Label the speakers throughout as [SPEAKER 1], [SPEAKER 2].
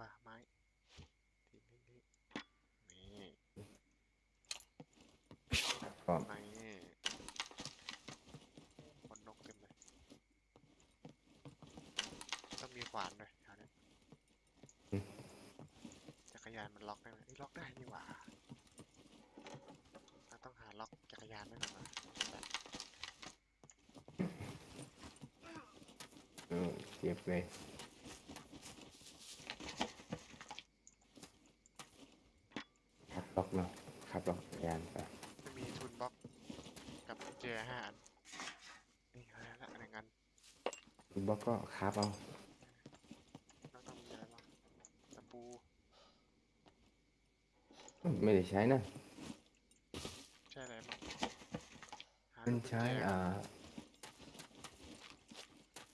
[SPEAKER 1] ว่าไม้ทีนี้นี่นี่
[SPEAKER 2] ก็
[SPEAKER 1] ไม้คนนกเต็มเลยต้องมีขวานด้วยแถวนี้จักรยานมันล็อกได้ไหมเอ้ยล็อกได้นี่หว่าเราต้องหาล็อกจักรยานด้วยหน่อนะ
[SPEAKER 2] เออเก็บเลยขับล็อก เนาะขับล็อกจักรยานไป
[SPEAKER 1] ไม่มีทุนบล็อกกับกุญแจห้าอันนี่อะไรละอะไรงั้น
[SPEAKER 2] คุณบล็อกก็คาบเอา
[SPEAKER 1] เราต้องมีอะไรบ้างตะปู
[SPEAKER 2] อืมไม่ได้ใช้นะ
[SPEAKER 1] ใช่อะไรบ้างหา
[SPEAKER 2] มัน
[SPEAKER 1] ลูกกุญ
[SPEAKER 2] ใช้
[SPEAKER 1] แจ
[SPEAKER 2] อ่า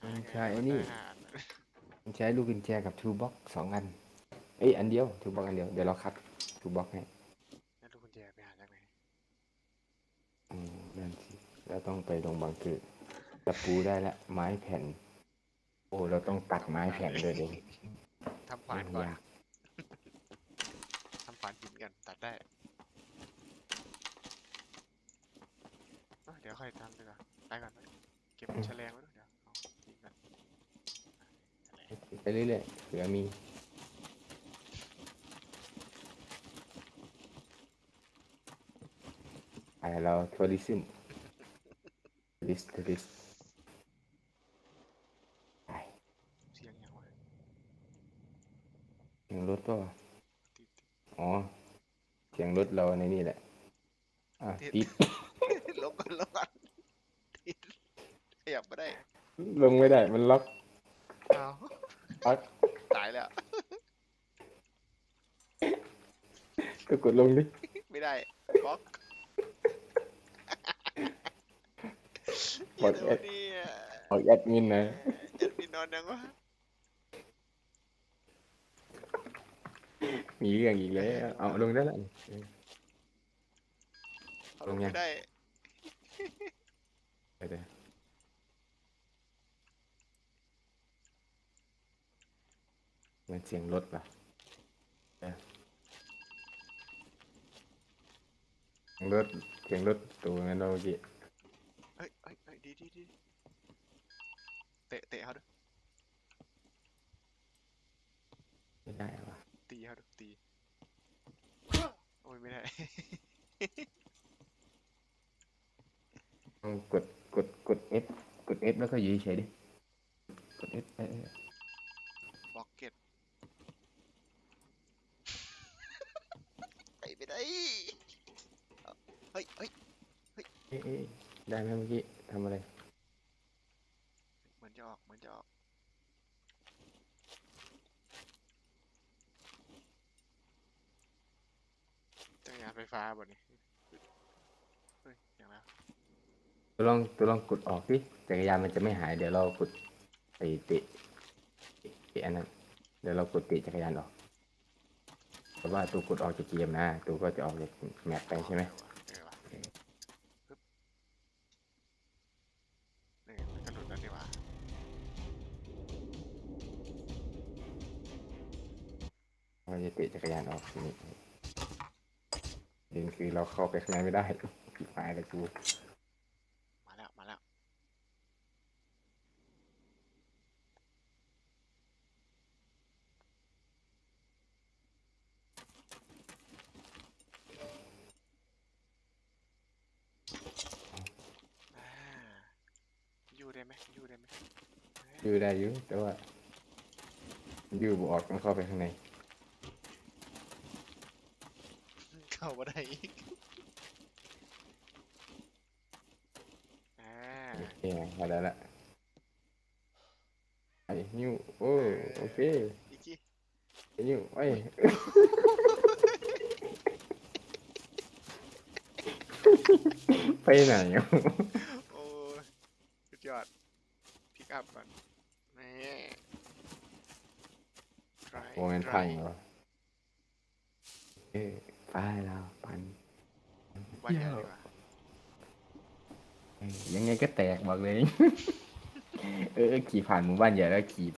[SPEAKER 1] หา
[SPEAKER 2] มัน
[SPEAKER 1] ไง
[SPEAKER 2] ใช้ไอ้
[SPEAKER 1] ว่า
[SPEAKER 2] นี่
[SPEAKER 1] ได้ห้าอัน
[SPEAKER 2] มันใช้ลูกกุญแจกับทูบ็อกสองอันเอ้ยอันเดียวทูบ็อกอันเดียวเดี๋ยวเราคัดทูบ็อกให้
[SPEAKER 1] แล้วลูกกุญแจไปหาจากไหน
[SPEAKER 2] อืม นั่นสิเราต้องไปลงบังเกอร์ตะปูได้ละไม้แผ่น โอ้เราต้องตัดไม้แผ่นด้วยเอง
[SPEAKER 1] ทำขวานก่อน
[SPEAKER 2] ยาก
[SPEAKER 1] ทำขวานหินกันตัดได้เอ้ยเดี๋ยวค่อยทำดีกว่าไปก่อนไปเก็บแฉลงไว้ด้วยเดี๋ยวเอาทิ้งก่อนแฉลง
[SPEAKER 2] ไปเรื่อยๆเผื่อมี ไอเราทัวริซึมทัวริสทัวริสไป
[SPEAKER 1] เสียงอย่างวะ
[SPEAKER 2] เสียงรถป่ะวะ
[SPEAKER 1] ติด
[SPEAKER 2] อ๋อเสียงรถเราในนี่แหละ อะ
[SPEAKER 1] ติด
[SPEAKER 2] ติด
[SPEAKER 1] ลงก่อนลงก่อนติดขยับไม่ได้
[SPEAKER 2] ลงไม่ได้มันล็อก
[SPEAKER 1] เอา
[SPEAKER 2] ล็อก
[SPEAKER 1] ตายแล้ว
[SPEAKER 2] ก็กดลงดิ
[SPEAKER 1] ไม่ได้บล็อก
[SPEAKER 2] บอก
[SPEAKER 1] เหี้ย
[SPEAKER 2] แอ
[SPEAKER 1] เดี๋ยว
[SPEAKER 2] ด
[SPEAKER 1] เนี่ย
[SPEAKER 2] บอกแอดมินนะ
[SPEAKER 1] เอ็ดมินนอนยังวะ
[SPEAKER 2] มีเรื่องอีกแล้ว เอาลงได้แล้วเออ
[SPEAKER 1] เขา
[SPEAKER 2] ล
[SPEAKER 1] ล
[SPEAKER 2] ง
[SPEAKER 1] ง
[SPEAKER 2] ยัง
[SPEAKER 1] ไม่ได้
[SPEAKER 2] ไปเลยมันเสียงรถป่ะเออเสียงรถเสียงรถตัวนั้นเราเมื่อกี้
[SPEAKER 1] เฮ้ยเฮ้ยเฮ้ย ดีดีดีเตะเตะเขาดู
[SPEAKER 2] ไม่ได้ว่ะ
[SPEAKER 1] ตีเขาดูตีโอ้ยไม่ได้
[SPEAKER 2] ต้องกดกดกด F กด F แล้วก็อยู่เฉยๆดิ กด F เออเออ บ
[SPEAKER 1] ล็อกเก็ตไปไม่ได้เอาเฮ้ยเฮ้ย
[SPEAKER 2] เอ๊ะเอ๊ะ ได้ไหมเมื่อกี้ทำอะไร
[SPEAKER 1] เหมือนจะออกเหมือนจะออกจักรยานไฟฟ้าบ่นี่เฮ้ยอย่างแล้ว
[SPEAKER 2] ตัวลองตัวลองกดออกดิจักรยานมันจะไม่หายเดี๋ยวเรากดไอ้เตะเตะอันนั้นเดี๋ยวเรากดเตะจักรยานออกเพราะว่าตัวกดออกจากเกมนะตัวก็จะออกจากแมปไปใช่ไหม เราจะเตะจักรยานออกทีนี้เรื่องคือเราเข้าไปข้างในไม่ได้ผิดหมายแล้วกู
[SPEAKER 1] มาแล้ว มาแล้ว อ่า อยู่ได้ไหมอยู่ได้ไหมเอ้ย
[SPEAKER 2] ยืดได้อยุ่แต่ว่ายืดบออกต้องเข้าไปข้างใน
[SPEAKER 1] เข้ามาได้อีกอ่า
[SPEAKER 2] โอเคมาแล้วละไอ้นิ้วโอ้โอเค
[SPEAKER 1] อีกที
[SPEAKER 2] ไอ้นิ้วไอ้ยไปไหนอะ
[SPEAKER 1] โอ้ยสุดยอดพิกอัพก่อนนี่ไกร
[SPEAKER 2] โมเมนต์
[SPEAKER 1] ไกร
[SPEAKER 2] พังเหรอเอ้ย ไปแล้วปัน
[SPEAKER 1] วันใหญ่ดีกว่า
[SPEAKER 2] เอ้ยยังไงก็แตกบอกเลย เออขี่ผ่านหมู่บ้านใหญ่แล้วขี่